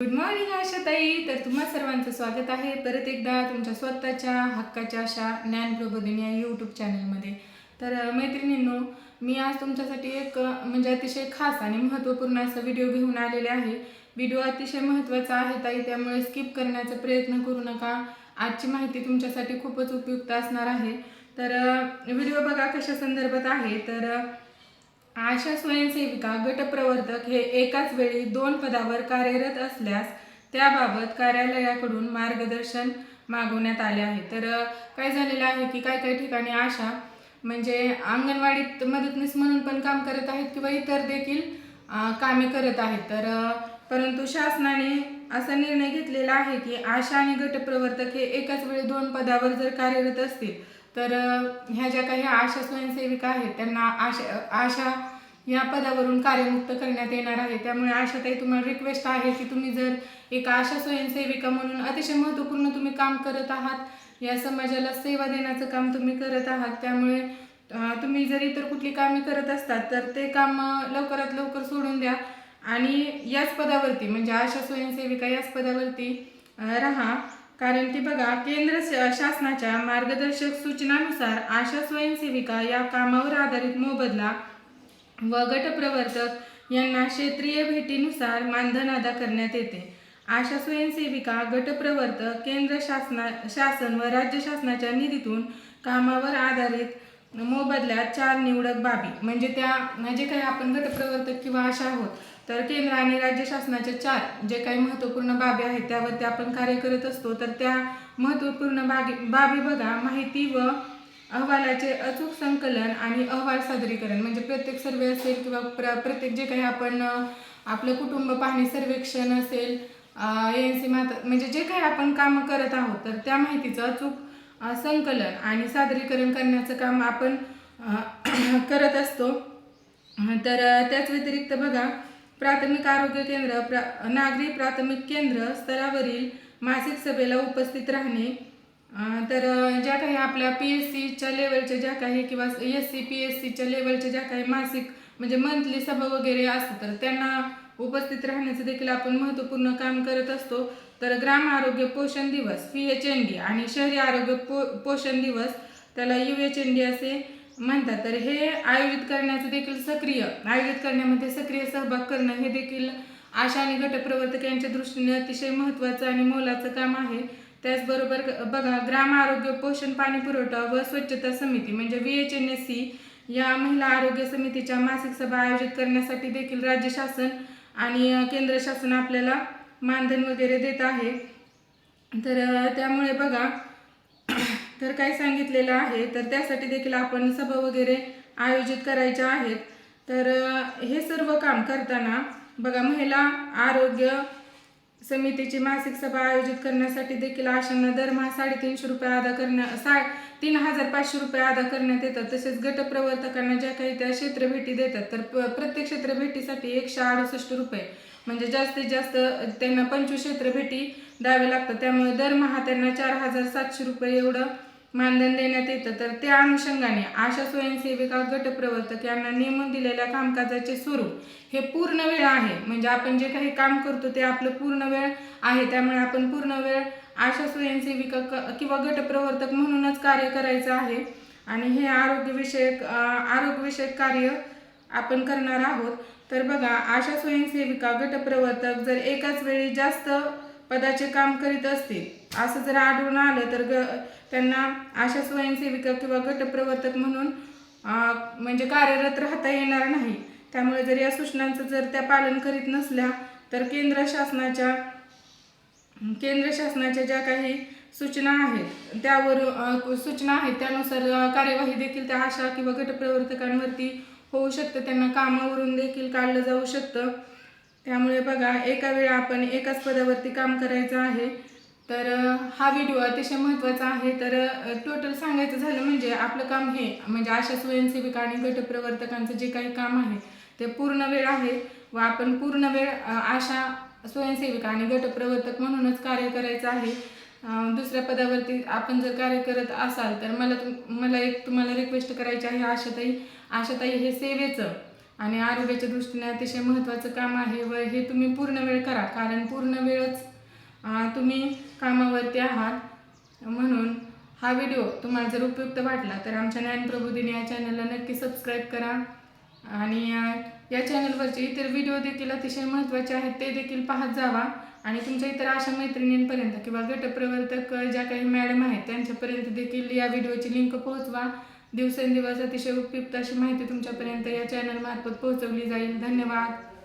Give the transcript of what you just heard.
Good morning आशाताई. तर तुम्हा सर्वांचं स्वागत आहे. परत एकदा तुमच्या स्वतःच्या हक्काच्या अशा ज्ञानप्रबोधिनी या यूट्यूब चॅनलमध्ये तर मैत्रिणींनो मी आज तुमच्यासाठी एक म्हणजे अतिशय खास आणि महत्त्वपूर्ण असा व्हिडिओ घेऊन आलेले आहे. व्हिडिओ अतिशय महत्त्वाचा आहे ताई. त्यामुळे स्किप करण्याचा प्रयत्न करू नका. आजची माहिती तुमच्यासाठी खूपच उपयुक्त असणार आहे. तर व्हिडिओ बघा कशा संदर्भात आहे. तर आशा स्वयंसेविका गटप्रवर्तक हे एकाच वेळी दोन पदावर कार्यरत असल्यास त्याबाबत कार्यालयाकडून मार्गदर्शन मागवण्यात आले आहे. तर काय झालेलं आहे की काय काही ठिकाणी आशा म्हणजे अंगणवाडीत मदतनीस म्हणून पण काम करत आहेत किंवा इतर देखील कामे करत आहेत. तर परंतु शासनाने असा निर्णय घेतलेला आहे की आशा आणि गटप्रवर्तक हे एकाच वेळी दोन पदावर जर कार्यरत असतील तर ह्या ज्या काही आशा स्वयंसेविका आहेत त्यांना आशा आशा या पदावरून कार्यमुक्त करण्यात येणार आहे. त्यामुळे आशाताई तुम्हाला रिक्वेस्ट आहे की तुम्ही जर एक आशा स्वयंसेविका म्हणून अतिशय महत्त्वपूर्ण तुम्ही काम करत आहात या समाजाला सेवा देण्याचं काम तुम्ही करत आहात त्यामुळे तुम्ही जर इतर कुठली कामे करत असतात तर ते काम लवकरात लवकर सोडून द्या. आणि याच पदावरती म्हणजे आशा स्वयंसेविका याच पदावरती राहा. कारण की बघा केंद्र शासनाच्या मार्गदर्शक सूचनानुसार आशा स्वयंसेविका या कामावर आधारित मोबदला व गटप्रवर्तक यांना क्षेत्रीय भेटीनुसार मानधन अदा करण्यात येते. आशा स्वयंसेविका गटप्रवर्तक केंद्र शासना शासन व राज्य शासनाच्या निधीतून कामावर आधारित मोबदल्यात चार निवडक बाबी. म्हणजे त्या म्हणजे जे काही आपण गटप्रवर्तक किंवा आशा आहोत. तर केंद्र आणि राज्य शासनाच्या चार जे काही महत्त्वपूर्ण बाबी आहेत त्यावरती आपण कार्य करत असतो. तर त्या महत्त्वपूर्ण बाबी बाबी बघा. माहिती व अहवालाचे अचूक संकलन आणि अहवाल सादरीकरण. म्हणजे प्रत्येक सर्वे असेल किंवा प्र प्रत्येक जे काही आपण आपलं कुटुंब पाहणी सर्वेक्षण असेल एन सी माता म्हणजे जे काही आपण कामं करत आहोत तर त्या माहितीचं अचूक संकलन आणि सादरीकरण करण्याचं काम आपण करत असतो. तर त्याच व्यतिरिक्त बघा प्राथमिक आरोग्य केंद्र प्रा नागरी प्राथमिक केंद्र स्तरावरील मासिक सभेला उपस्थित राहणे. तर ज्या काही आपल्या पी एस सीच्या लेवलच्या ज्या काही किंवा एस सी पी एस सीच्या लेवलच्या ज्या काही मासिक म्हणजे मंथली सभा वगैरे असतात तर त्यांना उपस्थित राहण्याचं देखील आपण महत्त्वपूर्ण काम करत असतो. तर ग्राम आरोग्य पोषण दिवस पी एच एन डी आणि शहरी आरोग्य पो पोषण दिवस त्याला यू एच एन डी असे म्हणतात. तर हे आयोजित करण्याचं देखील सक्रिय आयोजित करण्यामध्ये सक्रिय सहभाग करणं हे देखील आशा आणि गटप्रवर्तक यांच्या दृष्टीने अतिशय महत्त्वाचं आणि मोलाचं काम आहे. त्याचबरोबर बघा ग्राम आरोग्य पोषण पाणी पुरवठा व स्वच्छता समिती म्हणजे V H N S C या महिला आरोग्य समितीच्या मासिक सभा आयोजित करण्यासाठी देखील राज्य शासन आणि केंद्र शासन आपल्याला मानधन वगैरे देत आहे. तर त्यामुळे बघा तर काय सांगितलेलं आहे. तर त्यासाठी देखील आपण सभा वगैरे आयोजित करायच्या आहेत. तर हे सर्व काम करताना बघा महिला आरोग्य समितीची मासिक सभा आयोजित करण्यासाठी देखील आशांना दरमहा साडेतीनशे रुपये अदा करण्या सा तीन हजार पाचशे रुपये अदा करण्यात येतात. तसेच गटप्रवर्तकांना ज्या काही त्या क्षेत्रभेटी देतात तर प्रत्येक क्षेत्रभेटीसाठी एकशे अडुसष्ट रुपये. म्हणजे जास्तीत जास्त त्यांना पंचवीस क्षेत्रभेटी द्यावे लागतात. त्यामुळे दरमहा त्यांना चार हजार सातशे रुपये एवढं मानधन देण्यात येतं. तर त्या अनुषंगाने आशा स्वयंसेविका गटप्रवर्तक यांना नेमून दिलेल्या कामकाजाचे स्वरूप हे पूर्ण वेळ आहे. म्हणजे आपण जे काही काम करतो ते आपलं पूर्ण वेळ आहे. त्यामुळे आपण पूर्ण वेळ आशा स्वयंसेविका क- किंवा गटप्रवर्तक म्हणूनच कार्य करायचं आहे. आणि हे आरोग्यविषयक आरोग्यविषयक कार्य आपण करणार आहोत. तर बघा आशा स्वयंसेविका गटप्रवर्तक जर एकाच वेळी जास्त पदाचे काम करीत असतील. असं जर आढळून आलं तर ग त्यांना आशा स्वयंसेविका किंवा गटप्रवर्तक म्हणून म्हणजे कार्यरत राहता येणार नाही. त्यामुळे जर या सूचनांचं जर त्या पालन करीत नसल्या तर केंद्र शासनाच्या केंद्र शासनाच्या ज्या काही सूचना आहेत त्यावर सूचना आहेत त्यानुसार कार्यवाही देखील त्या आशा किंवा गटप्रवर्तकांवरती होऊ शकतं. त्यांना कामावरून देखील काढलं जाऊ शकतं. त्यामुळे बघा एका वेळा आपण एकाच पदावरती काम करायचं आहे. तर हा व्हिडिओ अतिशय महत्त्वाचा आहे. तर टोटल सांगायचं झालं म्हणजे आपलं काम हे म्हणजे आशा स्वयंसेविका आणि गटप्रवर्तकांचं जे काही काम आहे ते पूर्ण वेळ आहे व आपण पूर्ण वेळ आशा स्वयंसेविका आणि गटप्रवर्तक म्हणूनच कार्य करायचं आहे. दुसऱ्या पदावरती आपण जर कार्य करत असाल तर मला तुम मला एक तुम्हाला रिक्वेस्ट करायची आहे आशाताई. आशाताई हे सेवेचं आणि आरोग्याच्या दृष्टीने अतिशय महत्त्वाचं काम आहे व हे तुम्ही पूर्ण वेळ करा कारण पूर्ण वेळच तुम्ही कामावरती आहात. म्हणून हा व्हिडिओ तुम्हाला जर उपयुक्त वाटला तर आमच्या ज्ञानप्रबोधिनी या चॅनलला नक्की सबस्क्राईब करा. आणि या चॅनलवरचे इतर व्हिडिओ देखील अतिशय महत्त्वाचे आहेत ते देखील पाहत जावा. आणि तुमच्या इतर अशा मैत्रिणींपर्यंत किंवा गटप्रवर्तक ज्या काही मॅडम आहेत त्यांच्यापर्यंत देखील या व्हिडिओची लिंक पोहोचवा. दिवसेंदिवस अतिशय उपयुक्त अशी माहिती तुमच्यापर्यंत या चॅनलमार्फत पोहोचवली जाईल. धन्यवाद.